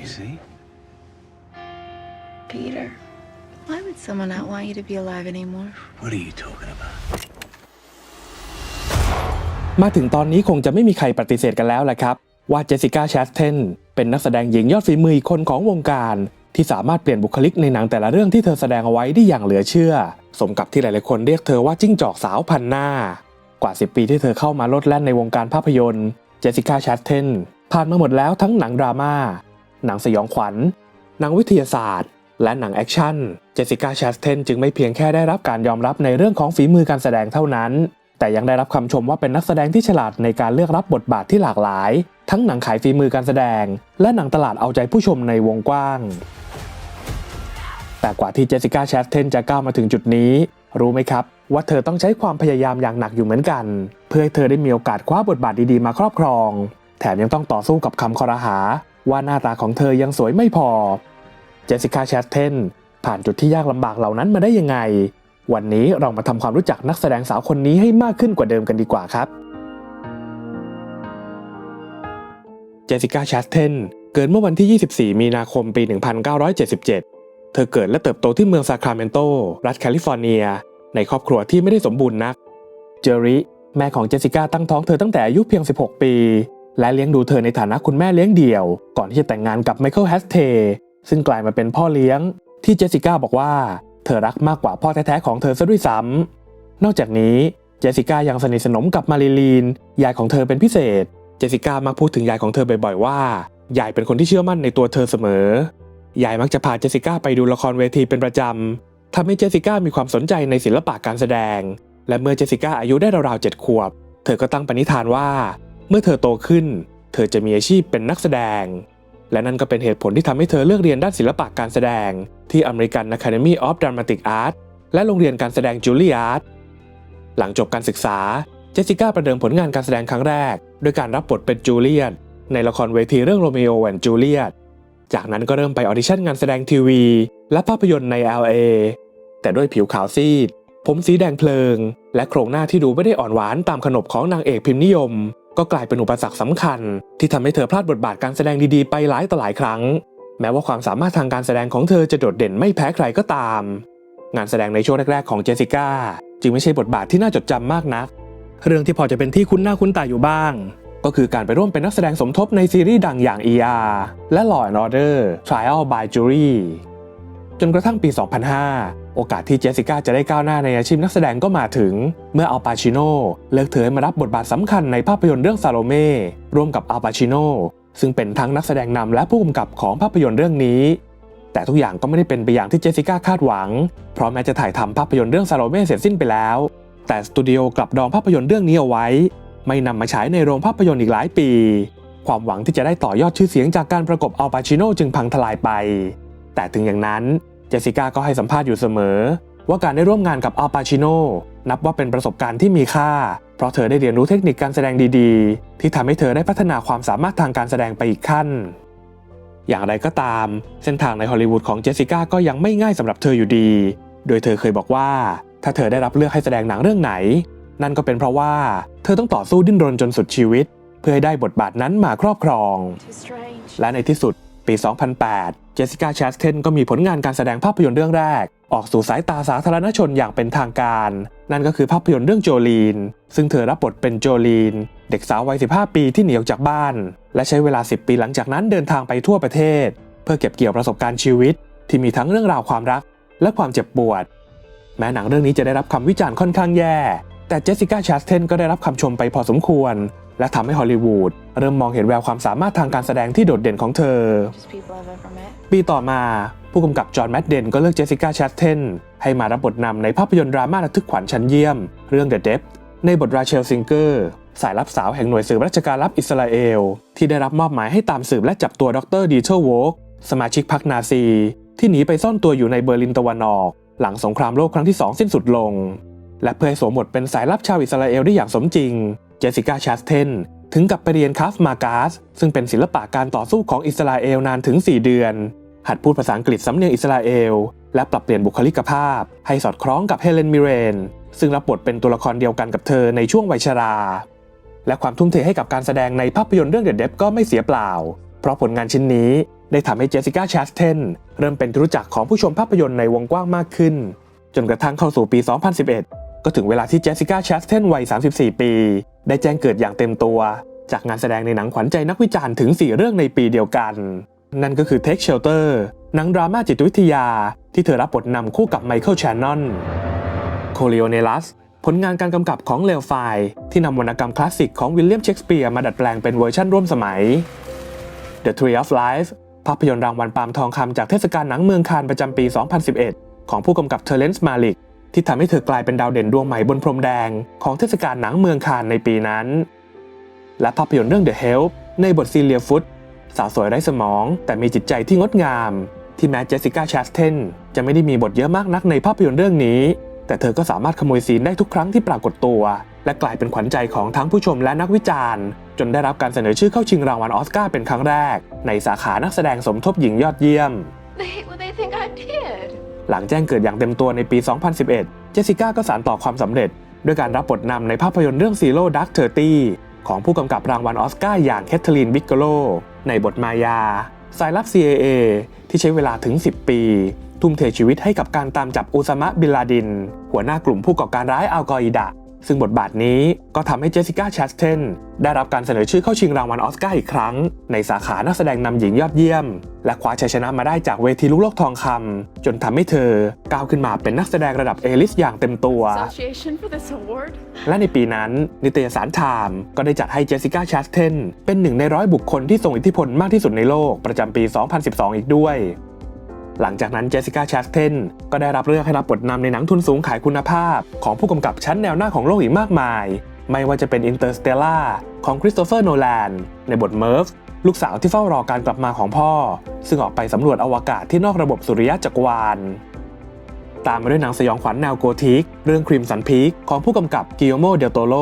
you see? Peter, why would someone not want you to be alive anymore? What are you talking about? มาถึงตอนนี้คงจะไม่มีใครปฏิเสธกันแล้วแหละครับ ว่าเจสสิก้าแชสเทนเป็นนักแสดงหญิงยอดฝีมืออีกคนของวงการ ที่สามารถเปลี่ยนบุคลิกในหนังแต่ละเรื่องที่เธอแสดงเอาไว้ได้อย่างเหลือเชื่อ สมกับที่หลายๆคนเรียกเธอว่าจิ้งจอกสาวพันหน้า กว่า 10 ปีที่เธอเข้ามาโลดแล่นในวงการภาพยนตร์เจสสิก้าแชสเทนผ่านมาหมดแล้วทั้งหนังดราม่า หนังสยองขวัญ หนังวิทยาศาสตร์ และหนังแอคชั่น เจสสิก้าแชสเทนจึงไม่เพียงแค่ได้รับการยอมรับในเรื่องของฝีมือการแสดงเท่านั้น แต่ยังได้รับคำชมว่าเป็นนักแสดงที่ฉลาดในการเลือกรับบทบาทที่หลากหลาย ทั้งหนังขายฝีมือการแสดง และหนังตลาดเอาใจผู้ชมในวงกว้าง แต่กว่าที่เจสสิก้าแชสเทนจะก้าวมาถึงจุดนี้ รู้ไหมครับว่าเธอต้องใช้ความพยายามอย่างหนักอยู่เหมือนกัน เพื่อให้เธอได้มีโอกาสคว้าบทบาทดีๆมาครอบครอง แถมยังต้องต่อสู้กับคำคอรหา ว่าหน้าตาของเธอยังสวยไม่พอ เจสสิก้าแชสเทนผ่านจุดที่ยากลำบากเหล่านั้นมาได้ยังไง วันนี้เรามาทำความรู้จักนักแสดงสาวคนนี้ให้มากขึ้นกว่าเดิมกันดีกว่าครับ เจสสิก้าแชสเทนเกิดเมื่อวันที่ 24 มีนาคมปี 1977 เธอเกิดและเติบโตที่เมืองซาคราเมนโต รัฐแคลิฟอร์เนีย ในครอบครัวที่ไม่ได้สมบูรณ์นัก เจอริแม่ของเจสสิก้าตั้งท้องเธอตั้งแต่อายุเพียง 16 ปี และเลี้ยงดูเธอในฐานะคุณแม่เลี้ยงเดี่ยว ก่อนที่จะแต่งงานกับไมเคิลแฮสเทซึ่งกลายมาเป็นพ่อเลี้ยง ที่เจสสิก้าบอกว่า เธอรักมากกว่าพ่อแท้ๆของเธอซะด้วยซ้ำนอกจากนี้เจสสิก้ายังสนิทสนมกับมาริลีนยายของเธอเป็นพิเศษ เจสสิก้ามักพูดถึงยายของเธอบ่อยๆว่ายายเป็นคนที่เชื่อมั่นในตัวเธอเสมอ ยายมักจะพาเจสสิก้าไปดูละครเวทีเป็นประจำทำให้เจสสิก้ามีความสนใจในศิลปะการแสดง และเมื่อเจสสิก้าอายุได้ราวๆเจ็ดขวบ เธอก็ตั้งปณิธานว่า เมื่อเธอโตขึ้น เธอจะมีอาชีพเป็นนักแสดง และนั่นก็เป็นเหตุผลที่ทำให้เธอเลือกเรียนด้านศิลปะการแสดง ที่ American Academy of Dramatic Art และโรงเรียนการแสดงจูเลียร์หลังจบการศึกษา เจสสิก้าประเดิมผลงานการแสดงครั้งแรก ด้วยการรับบทเป็นจูเลียตในละครเวทีเรื่องโรเมโอแอนจูเลียตจากนั้นก็เริ่มไปออดิชั่นงานแสดงทีวี และภาพยนตร์ใน LA แต่ด้วยผิวขาวซีด ผมสีแดงเพลิง และโครงหน้าที่ดูไม่ได้อ่อนหวานตามขนบของนางเอกพิมพ์นิยม ก็กลายเป็นอุปสรรคสำคัญ ที่ทำให้เธอพลาดบทบาทการแสดงดีๆไปหลายต่อหลายครั้ง แม้ว่าความสามารถทางการแสดงของเธอจะโดดเด่นไม่แพ้ใครก็ตาม งานแสดงในช่วงแรกๆของเจสสิก้าจึงไม่ใช่บทบาทที่น่าจดจำมากนัก เรื่องที่พอจะเป็นที่คุ้นหน้าคุ้นตาอยู่บ้าง ก็คือการไปร่วมเป็นนักแสดงสมทบในซีรีส์ดังอย่าง ER และ Law and Order Trial by Jury จนกระทั่งปี 2005 โอกาสที่เจสสิก้าจะได้ก้าวหน้าในอาชีพนักแสดงก็มาถึง เมื่ออัลปาชิโนเลือกเธอมารับบทบาทสำคัญในภาพยนตร์เรื่องซาโลเม่ร่วมกับอัลปาชิโนซึ่งเป็นทั้งนักแสดงนำและผู้กำกับของภาพยนตร์เรื่องนี้ แต่ทุกอย่างก็ไม่ได้เป็นไปอย่างที่เจสสิก้าคาดหวัง เพราะแม้จะถ่ายทำภาพยนตร์เรื่องซาโลเม่เสร็จสิ้นไปแล้ว แต่สตูดิโอกลับดองภาพยนตร์เรื่องนี้เอาไว้ ไม่นำมาฉายในโรงภาพยนตร์อีกหลายปี ความหวังที่จะได้ต่อยอดชื่อเสียงจากการประกบอัลปาชิโนจึงพังทลายไป แต่ถึงอย่างนั้น จสสิก้าก็ให้สัมภาษณ์อยู่เสมอ ว่าการได้ร่วมงานกับอัลปาชิโนนับว่าเป็นประสบการณ์ที่มีค่า เพราะเธอได้เรียนรู้เทคนิคการแสดงดีๆ ที่ทำให้เธอได้พัฒนาความสามารถทางการแสดงไปอีกขั้น อย่างไรก็ตาม เส้นทางในฮอลลีวูดของเจสสิก้าก็ยังไม่ง่ายสำหรับเธออยู่ดี โดยเธอเคยบอกว่า ถ้าเธอได้รับเลือกให้แสดงหนังเรื่องไหน นั่นก็เป็นเพราะว่าเธอต้องต่อสู้ดิ้นรนจนสุดชีวิต เพื่อให้ได้บทบาทนั้นมาครอบครอง Too strange. และในที่สุด ปี 2008 เจสสิก้าแชสเทนก็มีผลงานการแสดงภาพยนตร์เรื่องแรก ออกสู่สายตาสาธารณชนอย่างเป็นทางการ นั่นก็คือภาพยนตร์เรื่องโจลีน ซึ่งเธอรับบทเป็นโจลีน เด็กสาววัย 15 ปีที่หนีออกจากบ้าน และใช้เวลา 10 ปีหลังจากนั้นเดินทางไปทั่วประเทศ เพื่อเก็บเกี่ยวประสบการณ์ชีวิต ที่มีทั้งเรื่องราวความรัก และความเจ็บปวด แม้หนังเรื่องนี้จะได้รับคำวิจารณ์ค่อนข้างแย่ แต่เจสสิก้าแชสเทนก็ได้รับคำชมไปพอสมควร และทำให้ฮอลลีวูดเริ่มมองเห็นแววความสามารถทางการแสดงที่โดดเด่นของเธอ Just people I've ever met. ปีต่อมาผู้กำกับจอห์นแมดเดนก็เลือกเจสสิก้าแชสเทนให้มารับบทนำในภาพยนตร์ดราม่าระทึกขวัญชั้นเยี่ยม เรื่อง The Depth ในบทราเชลซิงเกอร์สายลับสาวแห่งหน่วยสืบราชการลับอิสราเอล ที่ได้รับมอบหมายให้ตามสืบและจับตัวดรดีเทอร์โวกสมาชิกพรรคนาซี ที่หนีไปซ่อนตัวอยู่ในเบอร์ลินตะวันออก หลังสงครามโลกครั้งที่2สิ้นสุดลง และเพื่อให้สวมบทเป็นสายลับชาวอิสราเอลได้อย่างสมจริงเจสสิก้าชาสเทนถึงกับไปเรียนคาฟมาการสซึ่งเป็นศิลปะการต่อสู้ของอิสราเอลนานถึง 4 เดือน หัดพูดภาษาอังกฤษสำเนียงอิสราเอล และปรับเปลี่ยนบุคลิกภาพ ให้สอดคล้องกับเฮเลนมิเรน ซึ่งรับบทเป็นตัวละครเดียวกันกับเธอในช่วงวัยชรา และความทุ่มเทให้กับการแสดงในภาพยนตร์เรื่องเด e เดฟก็ไม่เสียเปล่า เพราะผลงานชิ้นนี้ได้ทำให้เจสสิก้าแชสเทนเริ่มเป็นที่รู้จักของผู้ชมภาพยนตร์ในวงกว้างมากขึ้น จนกระทั่งเข้าสู่ปี 2011 ก็ถึงเวลาที่เจสสิก้าแชสเทนวัย 34 ปี ได้แจ้งเกิดอย่างเต็มตัว จากงานแสดงในหนังขวัญใจนักวิจารณ์ถึง 4 เรื่องในปีเดียวกัน นั่นก็คือ Take Shelter หนังดราม่าจิตวิทยา ที่เธอรับบทนำคู่กับไมเคิลแชนนอนโคเลโอเนลัสผลงานการกำกับของเลวไฟที่นำวรรณกรรมคลาสสิกของวิลเลียมเชกสเปียร์มาดัดแปลงเป็นเวอร์ชันร่วมสมัย The Tree of Life ภาพยนตร์รางวัลปาล์มทองคำจากเทศกาลหนังเมืองคานประจำปี 2011 ของผู้กำกับเทเลนส์มาลิก ที่ทำให้เธอกลายเป็นดาวเด่นดวงใหม่บนพรมแดงของเทศกาลหนังเมืองคานในปีนั้น และภาพยนตร์เรื่อง The Help ในบทซีเลียฟุตสาวสวยไร้สมอง แต่มีจิตใจที่งดงาม ที่แม้เจสสิก้าชาสเทนจะไม่ได้มีบทเยอะมากนักในภาพยนตร์เรื่องนี้ แต่เธอก็สามารถขโมยซีนได้ทุกครั้งที่ปรากฏตัว และกลายเป็นขวัญใจของทั้งผู้ชมและนักวิจารณ์ จนได้รับการเสนอชื่อเข้าชิงรางวัลออสการ์เป็นครั้งแรก ในสาขานักแสดงสมทบหญิงยอดเยี่ยม They hate what they think I did. หลังแจ้งเกิดอย่างเต็มตัวในปี 2011 เจสสิก้าก็สานต่อความสำเร็จ ด้วยการรับบทนำในภาพยนตร์เรื่อง Zero Dark Thirty ของผู้กำกับรางวัลออสการ์อย่างแคทเธอรีนบิกโกโลในบทมายา สายลับ CIA ที่ใช้เวลาถึง 10 ปี ทุ่มเทชีวิตให้กับการตามจับอุซามะบินลาดิน หัวหน้ากลุ่มผู้ก่อการร้ายอัลกออิดะ ซึ่งบทบาทนี้ก็ทำให้เจสสิก้าแชสเทนได้รับการเสนอชื่อเข้าชิงรางวัลออสการ์อีกครั้ง ในสาขานักแสดงนำหญิงยอดเยี่ยม และคว้าชัยชนะมาได้จากเวทีลูกโลกทองคำจนทำให้เธอก้าวขึ้นมาเป็นนักแสดงระดับเอลิสอย่างเต็มตัว และในปีนั้น นิตยสารไทม์ก็ได้จัดให้เจสสิก้าแชสเทนเป็นหนึ่งในร้อยบุคคลที่ทรงอิทธิพลมากที่สุดในโลกประจำปี 2012 อีกด้วย หลังจากนั้นเจสสิก้าแชสเทนก็ได้รับเลือกให้รับบทนำในหนังทุนสูงขายคุณภาพ ของผู้กำกับชั้นแนวหน้าของโลกอีกมากมาย ไม่ว่าจะเป็น Interstellar ของคริสโตเฟอร์โนแลนในบทเมิร์ฟลูกสาวที่เฝ้ารอการกลับมาของพ่อ ซึ่งออกไปสำรวจอวกาศที่นอกระบบสุริยะจักรวาลตามมาด้วยหนังสยองขวัญแนวโกธิก เรื่องครีมสันพีคของผู้กำกับกิโอโมเดลโตโร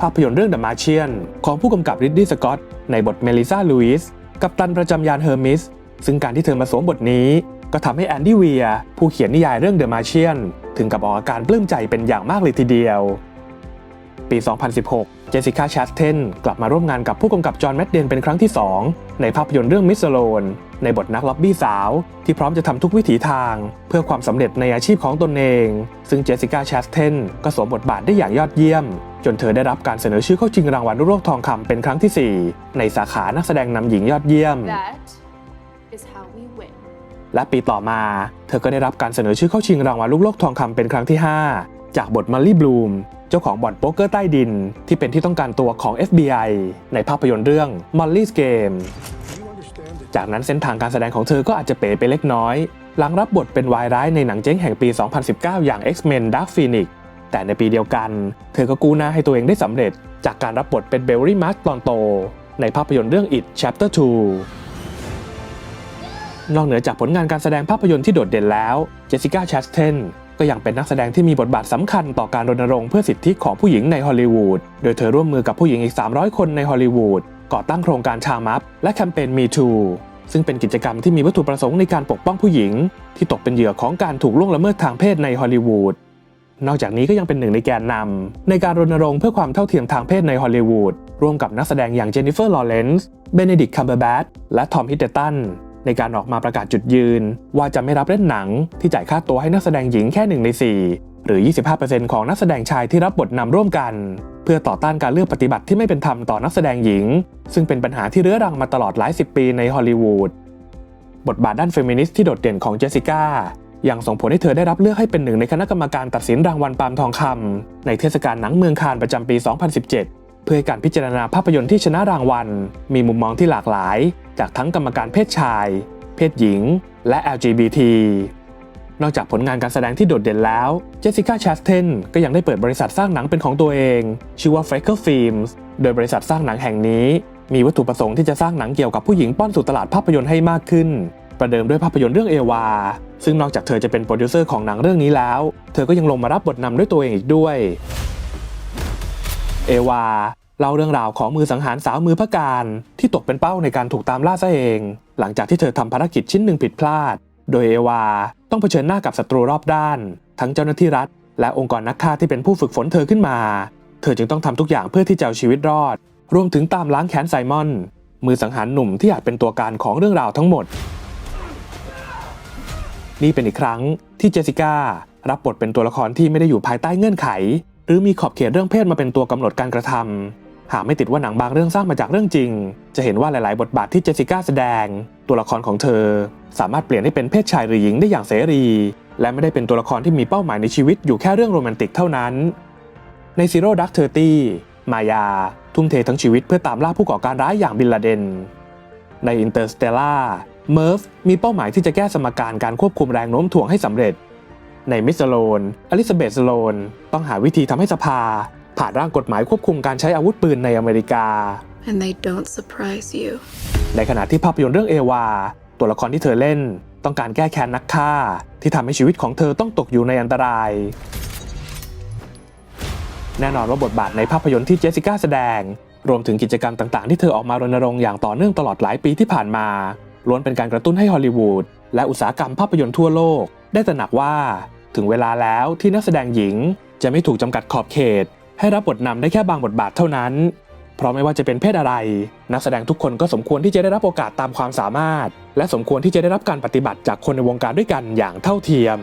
ภาพยนตร์เรื่อง The Martian ของผู้กำกับริดดี้สกอตในบทเมลิซาลูอิส กับตันประจำยานเฮอร์มิส ซึ่งการที่เธอมาสวมบทนี้ก็ทำให้แอนดี้เวียผู้เขียนนิยายเรื่อง The Martian ถึงกับออกอาการปลื้มใจเป็นอย่างมากเลยทีเดียว ปี 2016 เจสิก้าชาสเทนกลับมาร่วมงานกับผู้กำกับจอห์นแมดเดนเป็นครั้งที่ 2 ในภาพยนตร์เรื่องมิสโลนในบทนักล็อบบี้สาว ที่พร้อมจะทำทุกวิถีทาง เพื่อความสำเร็จในอาชีพของตนเอง ซึ่งเจสิก้าชาสเทนก็สวมบทบาทได้อย่างยอดเยี่ยม จนเธอได้รับการเสนอชื่อเข้าชิงรางวัลลูกโลกทองคำเป็นครั้งที่ 4 ในสาขานักแสดงนำหญิงยอดเยี่ยม That และปีต่อมา เธอก็ได้รับการเสนอชื่อเข้าชิงรางวัลลูกโลกทองคำเป็นครั้งที่ 5 จากบทมัลลี่บลูมเจ้าของบ่อนโป๊กเกอร์ใต้ดิน ที่เป็นที่ต้องการตัวของ FBI ในภาพยนตร์เรื่อง Molly's Game จากนั้นเส้นทางการแสดงของเธอก็อาจจะเป๋ไปเล็กน้อย หลังรับบทเป็นวายร้ายในหนังเจ๊งแห่งปี 2019 อย่าง X-Men Dark Phoenix แต่ในปีเดียวกัน เธอก็กู้หน้าให้ตัวเองได้สำเร็จ จากการรับบทเป็นเบลลี่มาร์กตอนโต ในภาพยนตร์เรื่อง It Chapter 2 นอกเหนือจากผลงานการแสดงภาพยนตร์ที่โดดเด่นแล้ว เจสสิก้าแชสเทนก็ยังเป็นนักแสดงที่มีบทบาทสำคัญต่อการรณรงค์เพื่อสิทธิของผู้หญิงในฮอลลีวูด โดยเธอร่วมมือกับผู้หญิงอีก 300 คนในฮอลลีวูดก่อตั้งโครงการชามัพและแคมเปญ Me Too ซึ่งเป็นกิจกรรมที่มีวัตถุประสงค์ในการปกป้องผู้หญิง ที่ตกเป็นเหยื่อของการถูกล่วงละเมิดทางเพศในฮอลลีวูด นอกจากนี้ก็ยังเป็นหนึ่งในแกนนำในการรณรงค์เพื่อความเท่าเทียมทางเพศในฮอลลีวูดร่วมกับนักแสดงอย่างเจนนิเฟอร์ ลอเรนซ์ เบเนดิกต์ คัมเบอร์แบทและทอม ฮิดเดตัน ในการออกมาประกาศจุดยืน ว่าจะไม่รับเล่นหนังที่จ่ายค่าตัวให้นักแสดงหญิงแค่1ใน4 หรือ 25%ของนักแสดงชายที่รับบทนำร่วมกัน เพื่อต่อต้านการเลือกปฏิบัติที่ไม่เป็นธรรมต่อนักแสดงหญิง ซึ่งเป็นปัญหาที่เรื้อรังมาตลอดหลายสิบปีในฮอลลีวูดบทบาทด้านเฟมินิสต์ที่โดดเด่นของเจสสิก้ายังส่งผลให้เธอได้รับเลือกให้เป็นหนึ่งในคณะกรรมการตัดสินรางวัลปาล์มทองคำในเทศกาลหนังเมืองคานประจำปี 2017 เพื่อการพิจารณาภาพยนตร์ที่ชนะรางวัล มีมุมมองที่หลากหลาย จากทั้งกรรมการเพศชาย เพศหญิง และ LGBT นอกจากผลงานการแสดงที่โดดเด่นแล้ว เจสสิก้าชาสเทนก็ยังได้เปิดบริษัทสร้างหนังเป็นของตัวเอง ชื่อว่า Freckle Films โดยบริษัทสร้างหนังแห่งนี้ มีวัตถุประสงค์ที่จะสร้างหนังเกี่ยวกับผู้หญิงป้อนสู่ตลาดภาพยนตร์ให้มากขึ้น ประเดิมด้วยภาพยนตร์เรื่องเอวา ซึ่งนอกจากเธอจะเป็นโปรดิวเซอร์ของหนังเรื่องนี้แล้ว เธอก็ยังลงมารับบทนำด้วยตัวเองอีกด้วย เอวา เล่าเรื่องราวของมือสังหารสาวมือพะการ ที่ตกเป็นเป้าในการถูกตามล่าซะเอง หลังจากที่เธอทำภารกิจชิ้นหนึ่งผิดพลาด โดยเอวาต้องเผชิญหน้ากับศัตรูรอบด้าน ทั้งเจ้าหน้าที่รัฐ และองค์กรนักฆ่าที่เป็นผู้ฝึกฝนเธอขึ้นมา เธอจึงต้องทำทุกอย่างเพื่อที่จะเอาชีวิตรอด รวมถึงตามล้างแค้นไซมอน มือสังหารหนุ่มที่อาจเป็นตัวการของเรื่องราวทั้งหมด นี่เป็นอีกครั้งที่เจสสิก้ารับบทเป็นตัวละครที่ไม่ได้อยู่ภายใต้เงื่อนไข หรือมีขอบเขตเรื่องเพศมาเป็นตัวกำหนดการกระทำ หากไม่ติดว่าหนังบางเรื่องสร้างมาจากเรื่องจริง จะเห็นว่าหลาย ๆ บทบาทที่เจสสิก้าแสดง ตัวละครของเธอ สามารถเปลี่ยนให้เป็นเพศชายหรือหญิงได้อย่างเสรี และไม่ได้เป็นตัวละครที่มีเป้าหมายในชีวิตอยู่แค่เรื่องโรแมนติกเท่านั้น ใน Zero Dark Thirty มายา ทุ่มเททั้งชีวิตเพื่อตามล่าผู้ก่อการร้ายอย่างบินลาเดน ใน Interstellar เมิร์ฟมีเป้าหมายที่จะแก้สมการการควบคุมแรงโน้มถ่วงให้สำเร็จ ในมิสโลนอลิซาเบธสโลนต้องหาวิธีทำให้สภา ผ่านร่างกฎหมายควบคุมการใช้อาวุธปืนในอเมริกา And they don't surprise you. ในขณะที่ภาพยนตร์เรื่องเอวา ตัวละครที่เธอเล่น ต้องการแก้แค้นนักฆ่า ที่ทำให้ชีวิตของเธอต้องตกอยู่ในอันตราย แน่นอนว่าบทบาทในภาพยนตร์ที่เจสสิก้าแสดง รวมถึงกิจกรรมต่างๆ ที่เธอออกมารณรงค์อย่างต่อเนื่องตลอดหลายปีที่ผ่านมา ล้วนเป็นการกระตุ้นให้ฮอลลีวูดและอุตสาหกรรมภาพยนตร์ทั่วโลก ได้ตระหนักว่า ถึงเวลาแล้วที่นักแสดงหญิงจะไม่ถูกจำกัดขอบเขต ให้รับบทนำได้แค่บางบทบาทเท่านั้น เพราะไม่ว่าจะเป็นเพศอะไร นักแสดงทุกคนก็สมควรที่จะได้รับโอกาสตามความสามารถ และสมควรที่จะได้รับการปฏิบัติจากคนในวงการด้วยกันอย่างเท่าเทียม